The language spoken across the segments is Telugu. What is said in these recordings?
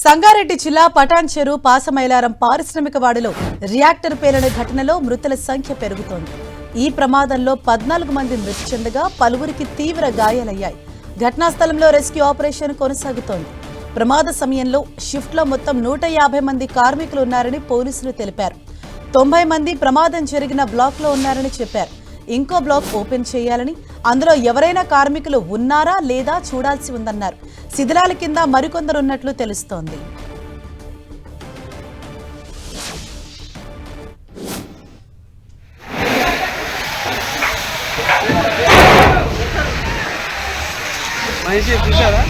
సంగారెడ్డి జిల్లా పటాన్చెరు పాసమైలారం పారిశ్రామిక వాడలో రియాక్టర్ పేలిన ఘటనలో మృతుల సంఖ్య పెరుగుతోంది. ఈ ప్రమాదంలో పద్నాలుగు మంది మృతి చెందగా పలువురికి తీవ్ర గాయాలయ్యాయి. ఘటనా స్థలంలో రెస్క్యూ ఆపరేషన్ కొనసాగుతోంది. ప్రమాద సమయంలో షిఫ్ట్లో మొత్తం నూట యాభై మంది కార్మికులు ఉన్నారని పోలీసులు తెలిపారు. తొంభై మంది ప్రమాదం జరిగిన బ్లాక్లో ఉన్నారని చెప్పారు. ఇంకో బ్లాక్ ఓపెన్ చేయాలని అందులో ఎవరైనా కార్మికులు ఉన్నారా లేదా చూడాల్సి ఉందన్నారు. శిథిలాల కింద మరికొందరు ఉన్నట్లు తెలుస్తోంది. మనిషి చూసారా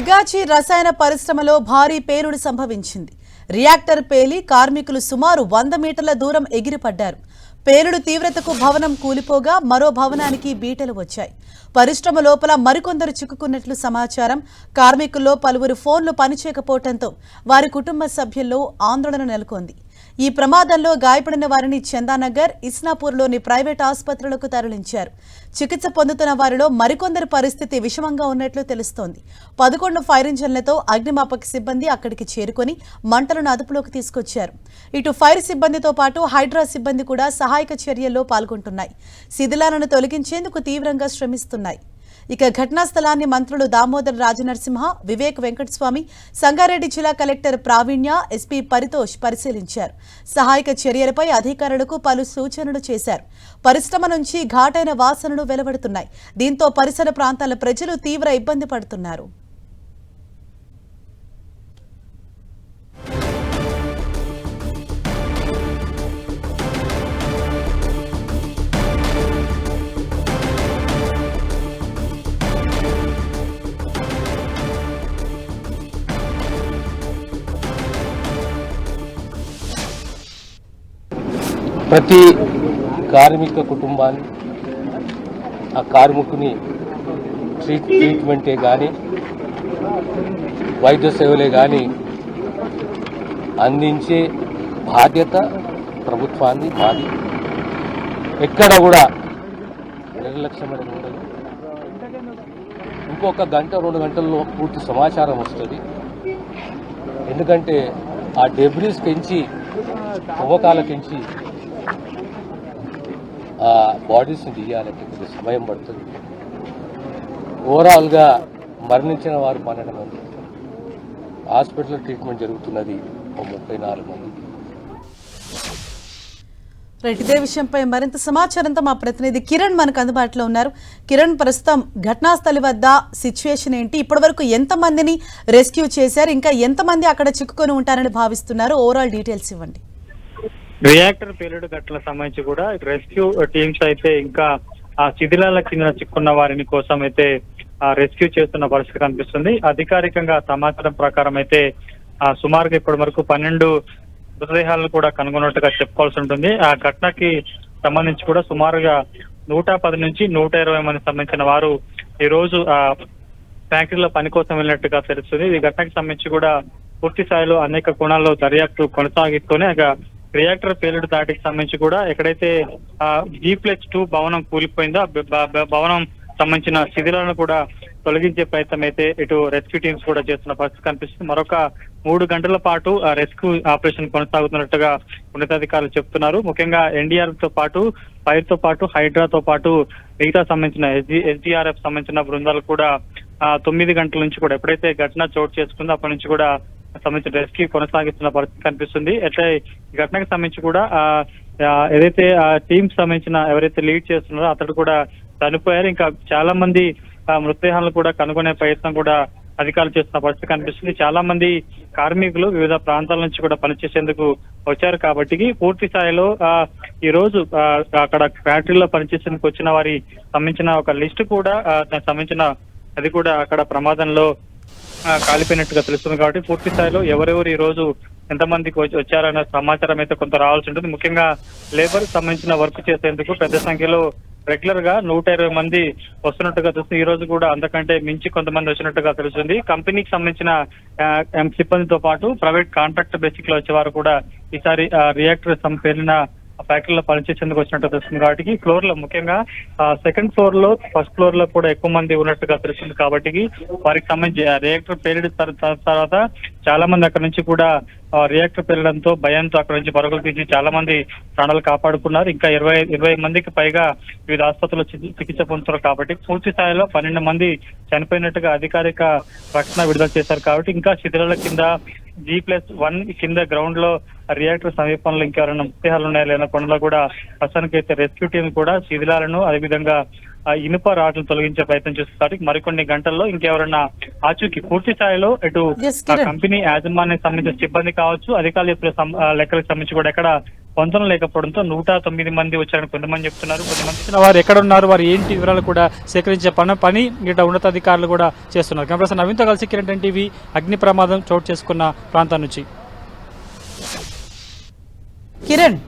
సిగాచి రసాయన పరిశ్రమలో భారీ పేలుడు సంభవించింది. రియాక్టర్ పేలి కార్మికులు సుమారు వంద మీటర్ల దూరం ఎగిరిపడ్డారు. పేలుడు తీవ్రతకు భవనం కూలిపోగా మరో భవనానికి బీటలు వచ్చాయి. పరిశ్రమ లోపల మరికొందరు చిక్కుకున్నట్లు సమాచారం. కార్మికుల్లో పలువురు ఫోన్లు పనిచేయకపోవడంతో వారి కుటుంబ సభ్యుల్లో ఆందోళన నెలకొంది. ఈ ప్రమాదంలో గాయపడిన వారిని చందానగర్ ఇస్నాపూర్లోని ప్రైవేట్ ఆసుపత్రులకు తరలించారు. చికిత్స పొందుతున్న వారిలో మరికొందరి పరిస్థితి విషమంగా ఉన్నట్లు తెలుస్తోంది. పదకొండు ఫైర్ ఇంజన్లతో అగ్నిమాపక సిబ్బంది అక్కడికి చేరుకొని మంటలను అదుపులోకి తీసుకొచ్చారు. ఇటు ఫైర్ సిబ్బందితో పాటు హైడ్రా సిబ్బంది కూడా సహాయక చర్యల్లో పాల్గొంటున్నాయి. శిథిలాలను తొలగించేందుకు తీవ్రంగా శ్రమిస్తున్నాయి. ఇక ఘటనా స్థలాన్ని మంత్రులు దామోదర్ రాజనరసింహ వివేక్ వెంకటస్వామి సంగారెడ్డి జిల్లా కలెక్టర్ ప్రావీణ్య ఎస్పీ పరితోష్ పరిశీలించారు. సహాయక చర్యలపై అధికారులకు పలు సూచనలు చేశారు. పరిశ్రమ నుంచి ఘాటైన వాసనలు వెలువడుతున్నాయి. దీంతో పరిసర ప్రాంతాల ప్రజలు తీవ్ర ఇబ్బంది పడుతున్నారు. ప్రతి కార్మిక కుటుంబాన్ని ఆ కార్మికుని ట్రీట్ ట్రీట్మెంటే కానీ వైద్య సేవలే కానీ అందించే బాధ్యత ప్రభుత్వాన్ని మాది. ఎక్కడ కూడా నిర్లక్ష్యం అనేది ఉండదు. ఇంకొక గంట రెండు గంటల్లో పూర్తి సమాచారం వస్తుంది. ఎందుకంటే ఆ డెబ్రీస్ పెంచి తవ్వకాల పెంచి ఆ బాడీస్ని తీయాలంటే కొద్ది సమయం పడుతుంది. ఓవరాల్గా మరణించిన వారు పన్నెండు మంది. హాస్పిటల్ ట్రీట్మెంట్ జరుగుతున్నది ముప్పై నాలుగు మంది. రైట్ ఇదే విషయంపై మరింత సమాచారంతో మా ప్రతినిధి కిరణ్ మనకు అందుబాటులో ఉన్నారు. కిరణ్ ప్రస్తుతం ఘటనాస్థలి వద్ద సిచ్యువేషన్ ఏంటి? ఇప్పటివరకు ఎంతమందిని రెస్క్యూ చేశారు? ఇంకా ఎంతమంది అక్కడ చిక్కుకొని ఉంటారని భావిస్తున్నారు? ఓవరాల్ డీటెయిల్స్ ఇవ్వండి. రియాక్టర్ పేలుడు ఘటనలకు సంబంధించి కూడా రెస్క్యూ టీమ్స్ అయితే ఇంకా ఆ శిథిలాల కింద చిక్కున్న వారిని కోసం అయితే ఆ రెస్క్యూ చేస్తున్న పరిస్థితి కనిపిస్తుంది. అధికారికంగా సమాచారం ప్రకారం అయితే ఆ సుమారుగా ఇప్పటి వరకు పన్నెండు మృతదేహాలను కూడా కనుగొన్నట్టుగా చెప్పుకోవాల్సి ఉంటుంది. ఆ ఘటనకి సంబంధించి కూడా సుమారుగా నూట పది నుంచి నూట ఇరవై మంది సంబంధించిన వారు ఈ రోజు ఆ ఫ్యాక్టరీలో పని కోసం వెళ్ళినట్టుగా తెలుస్తుంది. ఈ ఘటనకి సంబంధించి కూడా పూర్తి స్థాయిలో అనేక కోణాల్లో దర్యాప్తు కొనసాగిస్తూనే రియాక్టర్ పేలుడు దాటికి సంబంధించి కూడా ఎక్కడైతే జీ ప్లస్ టూ భవనం కూలిపోయిందో భవనం సంబంధించిన శిథిలాలను కూడా తొలగించే ప్రయత్నం అయితే ఇటు రెస్క్యూ టీమ్స్ కూడా చేస్తున్న పరిస్థితి కనిపిస్తుంది. మరొక మూడు గంటల పాటు ఆ రెస్క్యూ ఆపరేషన్ కొనసాగుతున్నట్టుగా ఉన్నతాధికారులు చెప్తున్నారు. ముఖ్యంగా ఎన్డీఆర్తో పాటు ఫైర్తో పాటు హైడ్రాతో పాటు మిగతా సంబంధించిన ఎస్డీఆర్ఎఫ్ సంబంధించిన బృందాలు కూడా తొమ్మిది గంటల నుంచి కూడా ఎప్పుడైతే ఘటన చోటు చేసుకుందో అప్పటి నుంచి కూడా సంబంధించిన రెస్క్యూ కొనసాగిస్తున్న పరిస్థితి కనిపిస్తుంది. అయితే ఈ ఘటనకు సంబంధించి కూడా ఆ, ఏదైతే ఆ టీమ్ సంబంధించిన ఎవరైతే లీడ్ చేస్తున్నారో అతడు కూడా చనిపోయారు. ఇంకా చాలా మంది ఆ, మృతదేహాలను కూడా కనుగొనే ప్రయత్నం కూడా అధికారులు చేస్తున్న పరిస్థితి కనిపిస్తుంది. చాలా మంది కార్మికులు వివిధ ప్రాంతాల నుంచి కూడా పనిచేసేందుకు వచ్చారు కాబట్టి పూర్తి స్థాయిలో ఆ, ఈ రోజు ఆ, అక్కడ ఫ్యాక్టరీలో పనిచేసేందుకు వచ్చిన వారి సంబంధించిన ఒక లిస్టు కూడా దానికి సంబంధించిన అది కూడా అక్కడ ప్రమాదంలో కాలిపోయినట్టుగా తెలుస్తుంది కాబట్టి పూర్తి స్థాయిలో ఎవరెవరు ఈ రోజు ఎంతమందికి వచ్చి- వచ్చారన్న సమాచారం అయితే కొంత రావాల్సి ఉంటుంది. ముఖ్యంగా లేబర్ సంబంధించిన వర్క్ చేసేందుకు పెద్ద సంఖ్యలో రెగ్యులర్గా నూట ఇరవై మంది వస్తున్నట్టుగా తెలుస్తుంది. ఈ రోజు కూడా అంతకంటే మించి కొంతమంది వచ్చినట్టుగా తెలుస్తుంది. కంపెనీకి సంబంధించిన ఎం సిబ్బందితో పాటు ప్రైవేట్ కాంట్రాక్ట్ బేసిక్లో వచ్చే వారు కూడా ఈసారి రియాక్టర్ సమ్ పేరిన ఫ్యాక్టరీలో పనిచేసేందుకు వచ్చినట్టు తెలుస్తుంది కాబట్టి ఫ్లోర్లో ముఖ్యంగా సెకండ్ ఫ్లోర్లో ఫస్ట్ ఫ్లోర్లో కూడా ఎక్కువ మంది ఉన్నట్టుగా తెలుస్తుంది కాబట్టి వారికి సంబంధించి రియాక్టర్ పేరిడ్ తర్వాత చాలా మంది అక్కడ నుంచి కూడా రియాక్టర్ పేరడంతో భయంతో అక్కడ నుంచి పరుగులు తీసి చాలా మంది ప్రాణాలు కాపాడుకున్నారు. ఇంకా ఇరవై ఇరవై మందికి పైగా వివిధ ఆసుపత్రుల్లో చికిత్స పొందుతున్నారు కాబట్టి పూర్తి స్థాయిలో పన్నెండు మంది చనిపోయినట్టుగా అధికారిక ప్రకటన విడుదల చేశారు కాబట్టి ఇంకా శిథిలాల కింద జీ ప్లస్ వన్ కింద గ్రౌండ్లో రియాక్టర్ సమీపంలో ఇంకెవరైనా మృతదేహాలు ఉన్నాయా లేదా కొండలో కూడా ప్రస్తుతానికి అయితే రెస్క్యూ టీం కూడా శిథిలాలను అదేవిధంగా ఇనుప రాడ్లను తొలగించే ప్రయత్నం చేస్తున్నారు మరికొన్ని గంటల్లో ఇంకెవరైనా ఆచూకీ పూర్తి స్థాయిలో ఇటు. కంపెనీ యాజమాన్యానికి సంబంధించిన సిబ్బంది కావచ్చు అధికారులు చెప్పిన లెక్కలకు సంబంధించి కూడా ఎక్కడ పొందడం లేకపోవడంతో నూట తొమ్మిది మంది వచ్చారని కొంతమంది చెప్తున్నారు. కొంతమంది వారు ఎక్కడ ఉన్నారు వారు ఏంటి వివరాలు కూడా సేకరించే పని పని ఇట ఉన్నతాధికారులు కూడా చేస్తున్నారు. కెమెరా నవీన్తో కలిసి కిరణ్ టీవీ అగ్ని ప్రమాదం చోటు చేసుకున్న ప్రాంతం నుంచి. కిరణ్